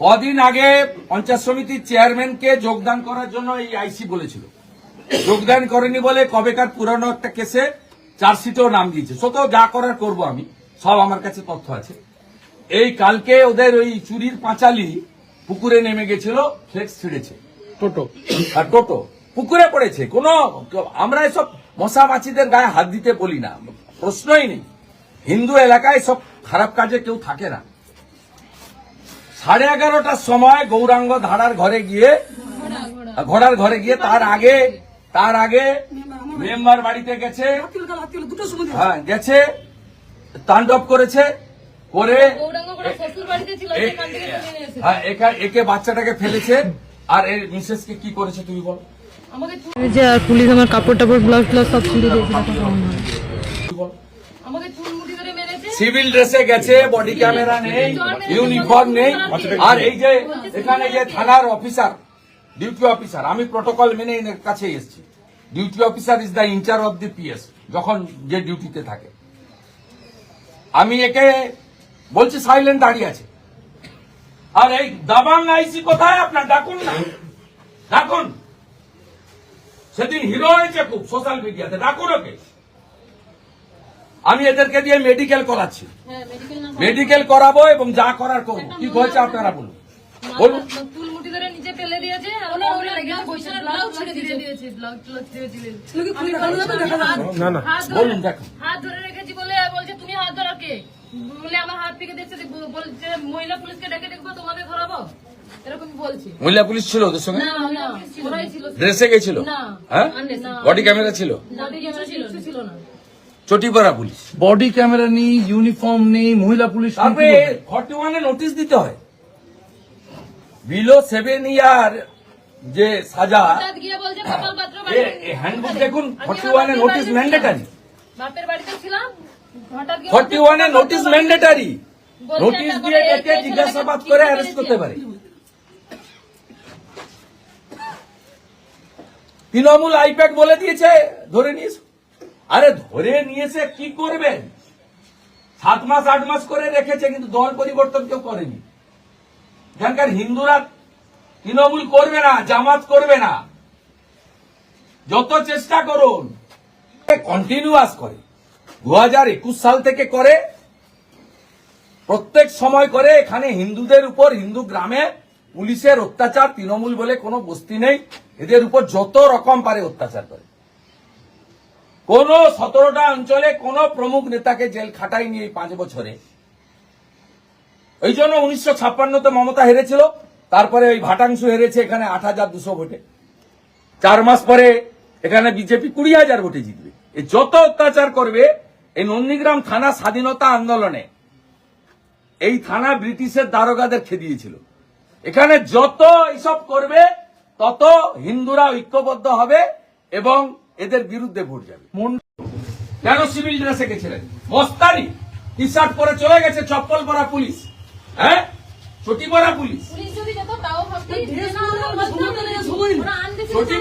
কদিন আগে পঞ্চায়েত সমিতির চেয়ারম্যানকে যোগদান করার জন্য এই আইসি বলেছিল। যোগদান করেনি বলে কবেকার পুরানো একটা কেসে চার্জশিটেও নাম দিয়েছে। সত যা করার করব আমি সব আমার কাছে তথ্য আছে। এই কালকে ওদের ওই চুরির পাঁচালি পুকুরে নেমে গেছিল ফ্লেক্স ছিঁড়েছে। টোটো। আর টোটো পুকুরে পড়েছে। কোন আমরা এসব মশা মাছিদের গায়ে হাত দিতে বলি না। প্রশ্নই নেই। হিন্দু এলাকায় সব খারাপ কাজে কেউ থাকে না। সাড়ে এগারোটার সময় গৌরাঙ্গ ধারার ঘরে গিয়ে ঘোড়ার ঘরে গিয়ে তার আগে তার আগে মেম্বার বাড়িতে গেছে। হ্যাঁ গেছে তাণ্ডব করেছে করে। হ্যাঁ একা- একে বাচ্চাটাকে ফেলেছে। আর এর মিসেসকে কি করেছে তুমি বলো। আমাকে এই যে আর পুলিশ আমার কাপড় টাপড় ব্লাউজ ফ্লাউজ সব ছিঁড়ে বলো। আমাকে চুল মুঠি ধরে মেরেছে সিভিল ড্রেসে গেছে, বডি ক্যামেরা নেই, ইউনিফর্ম নেই। আর এই যে এখানে যে থানার অফিসার, ডিউটি অফিসার, আমি প্রোটোকল মেনে এর কাছে এসেছি। Duty officer is the in-charge of the PS যখন যে ডিউটিতে থাকে। আমি একে বলছি, সাইলেন্ট দাঁড়িয়ে আছে। আর এই দাবাং আইসি কোথায়? আপনার ডাকুন না। ডাকুন। সেদিন হিরো হয়েছে খুব সোশ্যাল মিডিয়াতে ডাকুন ওকে। আমি এদেরকে দিয়ে মেডিকেল করাচ্ছি। হ্যাঁ মেডিকেল করাবো এবং যা করার করব। কি হয়েছে আপনারা বলুন। বলুন। বলছি, আমি হাত- না, না। হাত ধরে- বলুন দেখুন। হাত ধরে রেখেছি বলে বলছে তুমি হাত ধরো কে? বলে আমার হাত থেকে দেখছে বলছে মহিলা পুলিশকে ডেকে দেখব তোমাকে ধরাবো। মহিলা পুলিশ ছিল ওদের সঙ্গে? ড্রেসে গেছিল? হ্যাঁ? বডি ক্যামেরা ছিল? চটিপাড়া পুলিশ। বডি ক্যামেরা নেই ইউনিফর্ম নেই মহিলা পুলিশ তারপরে? ফর্টি ওয়ানে নোটিশ দিতে হয়। বিলো সেভেন ইয়ার যে সাজা হ্যান্ডবুক দেখুন ফর্টি ওয়ানে নোটিশ ম্যান্ডেটারি ফর্টি ওয়ানে নোটিশ ম্যান্ডেটারি নোটিশ দিয়ে ডেকে জিজ্ঞাসাবাদ করে অ্যারেস্ট করতে? পারে। তৃণমূল আইপ্যাড বলে দিয়েছে ধরে নিয়েছে? আরে ধরে নিয়েছে, কি করবেন? সাত মাস, আট মাস করে রেখেছে, কিন্তু দল পরিবর্তন কেউ করেনি। এখানকার হিন্দুরা তৃণমূল করবে না, জামাত করবে না। যত চেষ্টা করুন কন্টিনিউয়াস করে। দু হাজার একুশ সাল থেকে করে, প্রত্যেক সময় করে, এখানে হিন্দুদের উপর, হিন্দু গ্রামে পুলিশের অত্যাচার, তৃণমূল বলে কোনো বস্তি নেই। এদের উপর যত রকম পারে অত্যাচার করে। কোন সতেরোটা অঞ্চলে কোন প্রমুখ নেতাকে জেল খাটায়নি এই পাঁচ বছরে। এই জন্য উনিশশো ছাপ্পান্নতে মমতা হেরেছিল, তারপরে ওই ভাটাংশ হেরেছে, এখানে আট হাজার দুশো ভোটে। চার মাস পরে এখানে বিজেপি কুড়ি হাজার ভোটে জিতবে। এই যত অত্যাচার করবে, এই নন্দীগ্রাম থানা স্বাধীনতা আন্দোলনে, এই থানা ব্রিটিশের দারোগাদের খেদিয়েছিল। এখানে যত এইসব করবে, তত হিন্দুরা ঐক্যবদ্ধ হবে এবং এদের বিরুদ্ধে ভোট যাবে। কেন সিভিল ড্রেসে গেছিলেন? মস্তানি টি শার্ট পরে চলে গেছে চপ্পল পরা পুলিশ। হ্যাঁ? চটি পরা পুলিশ।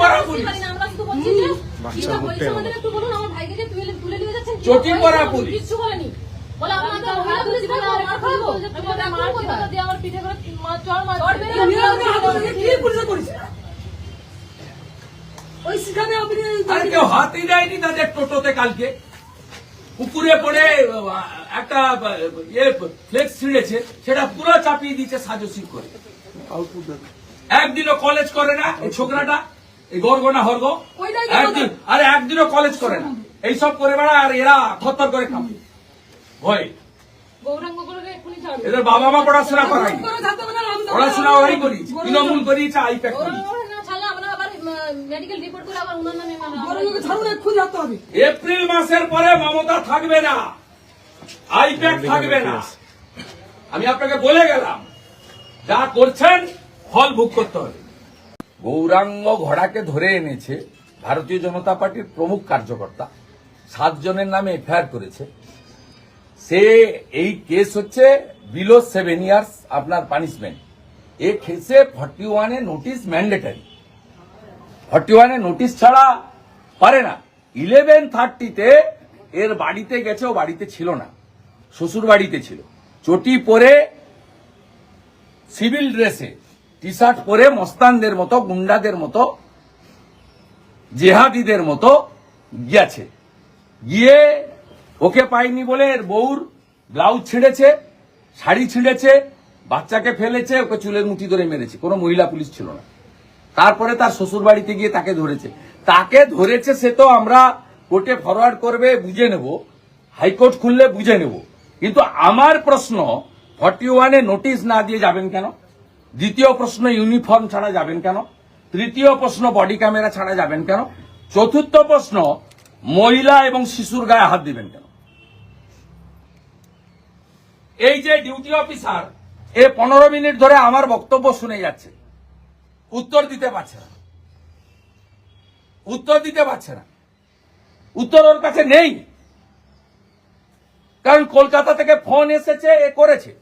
পরা চটি পরা বলেনি। আমার মার করে মা- চড় মারছে। আর কেউ হাতই দেয়নি তাদের টোটোতে কালকে? পুকুরে পড়ে একটা ইয়ে ফ্লেক্স ছিঁড়েছে সেটা পুরো চাপিয়ে দিচ্ছে সাজসি করে। একদিনও কলেজ করে না এই ছোকরাটা এই গর্গনা হর্গ। একদিন আরে একদিনও কলেজ করে না। এইসব করে বেড়া আর এরা থরথর করে কাঁপে। ভয়। করে। এদের বাবা মা পড়াশোনা করায়নি। পড়াশোনা ওরাই করিয়েছে তৃণমূল করিয়েছে আইপ্যাক করিয়েছে ওরা না ছাড়লে আমরা আবার মেডিকেল রিপোর্ট করে আবার ওনার নামে মামলা- এপ্রিল মাসের পরে মমতা থাকবে না। আইপ্যাক থাকবে না। আমি আপনাকে বলে গেলাম যা করছেন ফল ভোগ করতে হবে। গৌরাঙ্গ ঘোড়াকে ধরে এনেছে ভারতীয় জনতা পার্টির প্রমুখ কার্যকর্তা। সাতজনের নামে এফআইআর করেছে। সে এই কেস হচ্ছে বিলো সেভেন ইয়ার্স আপনার পানিশমেন্ট এ কেসে ফর্টি ওয়ানে নোটিশ ম্যান্ডেটারি ফর্টি ওয়ানে নোটিশ ছাড়া পারে না। ইলেভেন থার্টিতে এর বাড়িতে গেছে, ও বাড়িতে ছিল না। শ্বশুর বাড়িতে ছিল। চটি পরে সিভিল ড্রেসে টি শার্ট পরে, মস্তানদের মতো, গুন্ডাদের মতো, জেহাদিদের মতো গিয়েছে। গিয়ে ওকে পাইনি বলে এর বউর ব্লাউজ ছিঁড়েছে, শাড়ি ছিঁড়েছে, বাচ্চাকে ফেলেছে, ওকে চুলের মুঠি ধরে মেরেছে। কোনো মহিলা পুলিশ ছিল না। তারপরে তার শ্বশুর বাড়িতে গিয়ে তাকে ধরেছে। তাকে ধরেছে সে তো আমরা কোর্টে ফরওয়ার্ড করবে বুঝে নেব। হাইকোর্ট খুললে বুঝে নেব। কিন্তু আমার প্রশ্ন ফর্টি ওয়ানে নোটিশ না দিয়ে যাবেন কেন? দ্বিতীয় প্রশ্ন ইউনিফর্ম ছাড়া যাবেন কেন? তৃতীয় প্রশ্ন বডি ক্যামেরা ছাড়া যাবেন কেন? চতুর্থ প্রশ্ন, মহিলা এবং শিশুর গায়ে হাত দিবেন কেন? এই যে ডিউটি অফিসার এ পনেরো মিনিট ধরে আমার বক্তব্য শুনে যাচ্ছে। উত্তর দিতে পারছে না। উত্তর দিতে পারছে না। উত্তর ওর কাছে নেই। কারণ কলকাতা থেকে ফোন এসেছে এ করেছে।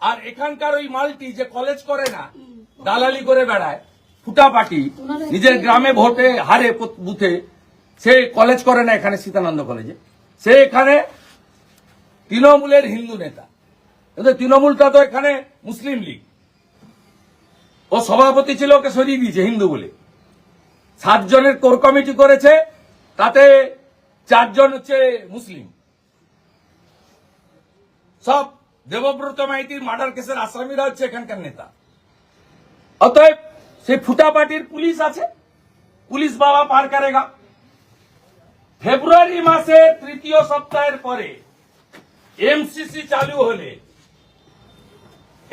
আর এখানকার ওই মালটি যে কলেজ করে না দালালি করে বেড়ায় ফুটাপাটি নিজের গ্রামে ভোটে হারে বুথে সে কলেজ করে না এখানে সীতানন্দ কলেজে সে এখানে তৃণমূলের হিন্দু নেতা। তৃণমূলটা তো এখানে মুসলিম লীগ। ও সভাপতি ছিল ওকে সরিয়ে দিয়েছে, হিন্দু বলে। সাতজনের কোর কমিটি করেছে, তাতে চারজন হচ্ছে মুসলিম। সব দেবব্রত মাইতির মার্ডার কেসের আসামিরা হচ্ছে এখানকার নেতা। অতএব সেই ফুটা পার্টির পুলিশ আছে। পুলিশ বাবা পার করেগা। ফেব্রুয়ারি মাসের তৃতীয় সপ্তাহের পরে এমসিসি চালু হলে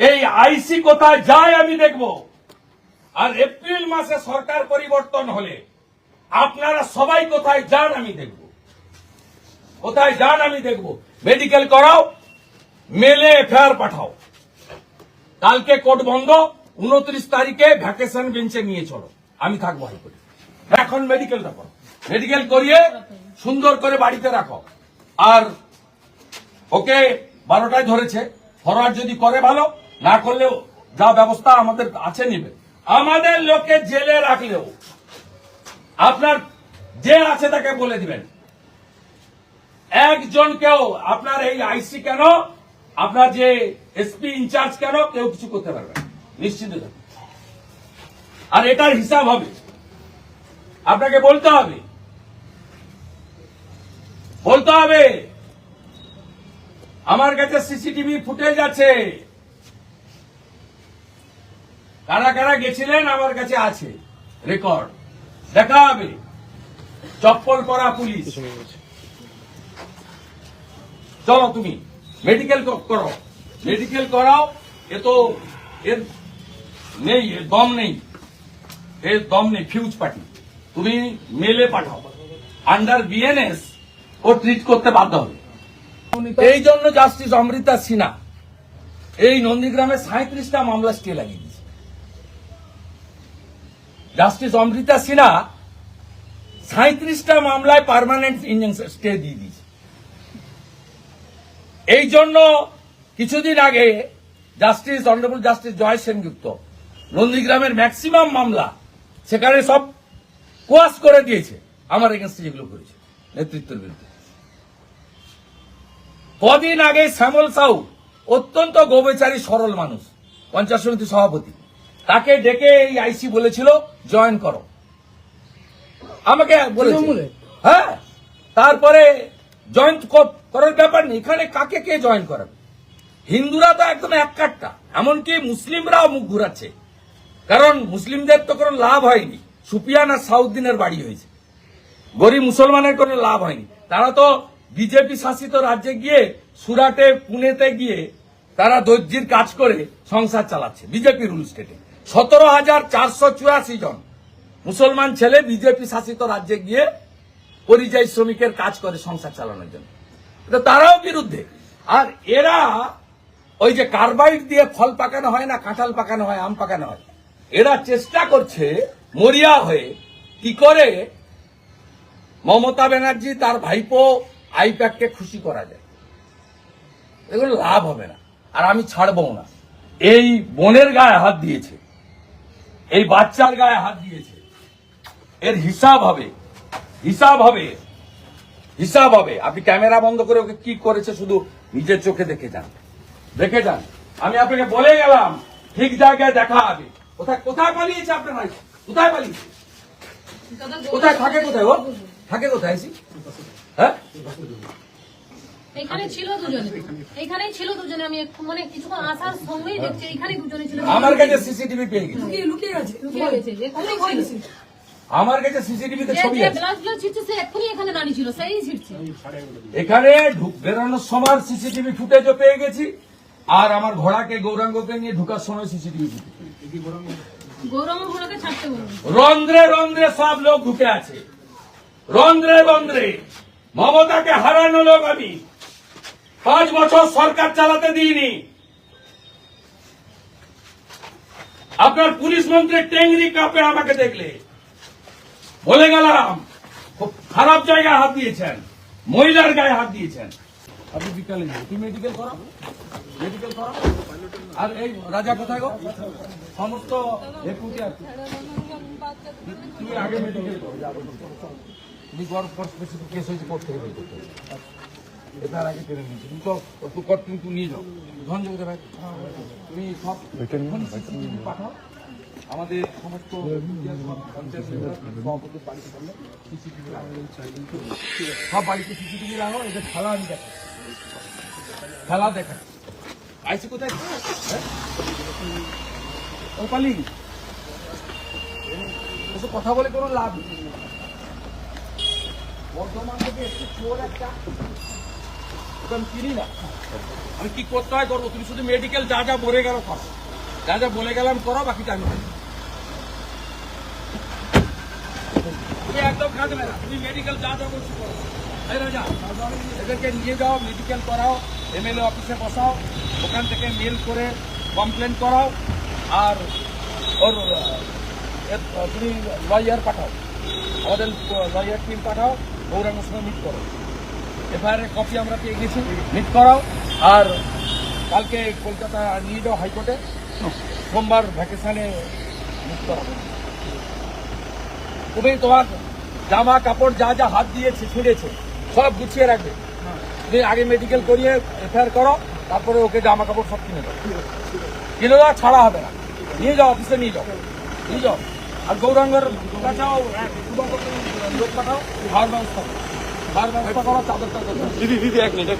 এই আইসি কোথায় যায় আমি দেখব। আর এপ্রিল মাসে সরকার পরিবর্তন হলে আপনারা সবাই কোথায় যান আমি দেখব। কোথায় যান আমি দেখব। মেডিকেল করাও, মেলে এফআইআর পাঠাও। কালকে কোর্ট বন্ধ, উনত্রিশ তারিখে ভ্যাকেশন বেঞ্চে নিয়ে চলো। আমি থাকব হাইকোর্টে। এখন মেডিকেলটা করো। মেডিকেল করিয়ে সুন্দর করে বাড়িতে রাখো। আর ওকে বারোটায় ধরেছে। ফরওয়ার্ড যদি করে ভালো না করলেও যা ব্যবস্থা আমাদের আছে নিবে। আমাদের লোকে জেলে রাখলেও আপনার যে আছে তাকে বলে দিবেন। একজনকেও আপনার এই আইসি কেন, আপনার যে এসপি ইনচার্জ কেন, কেউ কিছু করতে পারবে না। নিশ্চিন্ত থাকুন। আর এটার হিসাব হবে। আপনাকে বলতে হবে। বলতে হবে, আমার কাছে সিসিটিভি ফুটেজ আছে। কারা কারা গেছিলেন আমার কাছে আছে। রেকর্ড দেখা হবে। চপ্পল পরা পুলিশ। চলো তুমি মেডিকেল করো। মেডিকেল করাও, এ তো এর নেই দম নেই। এর দম নেই ফিউজ পার্টি তুমি মেলে পাঠাও। আন্ডার বিএনএস ও ট্রিট করতে বাধ্য হবে। এই জন্য জাস্টিস অমৃতা সিনহা, এই নন্দীগ্রামে সাঁত্রিশটা মামলা স্টে লাগিয়ে জাস্টিস অমৃতা সিনহা সাঁত্রিশটা মামলায় পার্মানেন্ট স্টে দিয়ে দিয়েছে। এই জন্য কিছুদিন আগে justice honourable justice Joy Sengupta, নন্দীগ্রামের ম্যাক্সিমাম মামলা, সেখানে সব কোয়াশ করে দিয়েছে। আমার এগেনস্টে যেগুলো করেছে, নেতৃত্বের বিরুদ্ধে। কদিন আগে শ্যামল সাউ অত্যন্ত গোবেচারী, সরল মানুষ পঞ্চায়েত সমিতি সভাপতি। তাকে ডেকে এই আইসি বলেছিল জয়েন করো। আমাকে বলেছে। হ্যাঁ। তারপরে জয়েন করার ব্যাপার নেই। এখানে কাকে কে জয়েন করাবে? হিন্দুরা তো একদম এক কাটটা এমনকি মুসলিমরাও মুখ ঘুরাচ্ছে। কারণ মুসলিমদের তো কোনো লাভ হয়নি। সুপিয়ান আর সাউদ্দিনের বাড়ি হয়েছে। গরিব মুসলমানের কোনো লাভ হয়নি। তারা তো বিজেপি শাসিত রাজ্যে গিয়ে সুরাটে পুনেতে গিয়ে তারা দর্জির কাজ করে সংসার চালাচ্ছে বিজেপি রুল স্টেটে সতেরো হাজার চারশো চুরাশি জন মুসলমান ছেলে বিজেপি শাসিত রাজ্যে গিয়ে পরিযায়ী শ্রমিকের কাজ করে সংসার চালানোর জন্য। তারাও বিরুদ্ধে। আর এরা ওই যে কার্বাইড দিয়ে ফল পাকানো হয় না, কাঁঠাল পাকানো হয়, আম পাকানো হয়, এরা চেষ্টা করছে মরিয়া হয়ে কি করে মমতা ব্যানার্জি তার ভাইপো আইপ্যাককে খুশি করা যায়। এগুলো লাভ হবে না। আর আমি ছাড়বো না। এই বনের গায়ে হাত দিয়েছে। এই বাচ্চার গায়ে হাত দিয়েছে। এর হিসাব হবে। হিসাব হবে। হিসাব হবে। আপনি ক্যামেরা বন্ধ করে ওকে কি করেছে শুধু নিজের চোখে দেখে যান। দেখে যান। আমি আপনাকে বলে গেলাম, ঠিক জায়গায় দেখা হবে। কোথায় কোথায় পালিয়েছে আপনার ভাই? কোথায় পালিয়েছে? কোথায় থাকে কোথায় ও? থাকে কোথায়? হ্যাঁ? এখানে ছিল দুজনে। এখানেই ছিল দুজনে। আমি মানে কিছুক্ষণ আসার সঙ্গেই দেখছি এখানে দুজনে ছিল। আমার কাছে সিসিটিভি পেয়ে গেছি। লুকিয়ে গেছে এখানেই ছিল। আমার কাছে সিসিটিভিতে যে ছবি আছে। ব্লাড ব্লাড ছিটছে সে এক্ষুনি এখানে দাঁড়িয়ে ছিল সেই ছিটছে। এখানে বেরোনোর সময় সিসিটিভি ফুটেজও পেয়ে গেছি। আর আমার ঘোড়াকে গৌরাঙ্গকে নিয়ে ঢুকার সময় সিসিটিভি রন্ধ্রে রন্ধ্রে সব লোক ঢুকে আছে। রন্ধ্রে রন্ধ্রে। মমতাকে হারানো লোক আমি। পাঁচ বছর সরকার চালাতে দিইনি। আপনার পুলিশ মন্ত্রী টেংরি কাপে আমাকে দেখলে। বলে গেলাম, খুব খারাপ জায়গায় হাত দিয়েছেন, মহিলার গায়ে হাত দিয়েছেন। আপনি বিকালে তুমি মেডিকেল করো মেডিকেল করো আর এই রাজা কোথায় গো? সমস্ত তুমি আগে মেডিকেল করো। তুমি গড় স্পেসিফিক কেস হয়েছে কোর্ট থেকে বের এটার আগে টেনে নিয়েছি তুমি তো একটু কর কিন্তু নিয়ে যাও ধন যোগে ভাই তুমি সব পাঠাও আমাদের সমস্ত সব বাড়িতে সিসিটিভি লাগাও এদের খেলা আমি দেখাই খেলা দেখাই আইসি কোথায়? ও পালি কথা বলে কোনো লাভ নেই বর্ধমান থেকে একটু চোর একটা আমি চিনি না। আমি কি করতে হয় করব তুমি শুধু মেডিকেল যা যা বলে গেল করো। যা যা বলে গেলাম করো, বাকিটা আমি। তুমি একদম কাঁদবে না। তুমি মেডিকেল যা যা বলছি করো। এদেরকে নিয়ে যাও মেডিকেল করাও এমএলএ অফিসে বসাও, ওখান থেকে মেল করে কমপ্লেন করাও, আর ওর তুমি লয়ার পাঠাও। আমাদের লয়ার টিম পাঠাও, গৌরাঙ্গের সঙ্গে মিট করো। এফআইআর এর কপি আমরা পেয়ে গেছি। মিট করাও। আর কালকে কলকাতা নিয়ে যাও হাইকোর্টে। সোমবার ভ্যাকেশনে মিট করাবো। তুমি তোমার জামা কাপড় যা যা হাত দিয়েছে, ছিঁড়েছে, সব গুছিয়ে রাখবে। তুমি আগে মেডিকেল করিয়ে এফআইআর করো, তারপরে ওকে জামা কাপড় সব কিনে দাও। কিনে দাও ছাড়া হবে না। নিয়ে যাও অফিসে নিয়ে যাও। নিয়ে যাও। আর গৌরাঙ্গের লোক পাঠাও, খাওয়ার ব্যবস্থা দিদি দিদি এক মিনিট।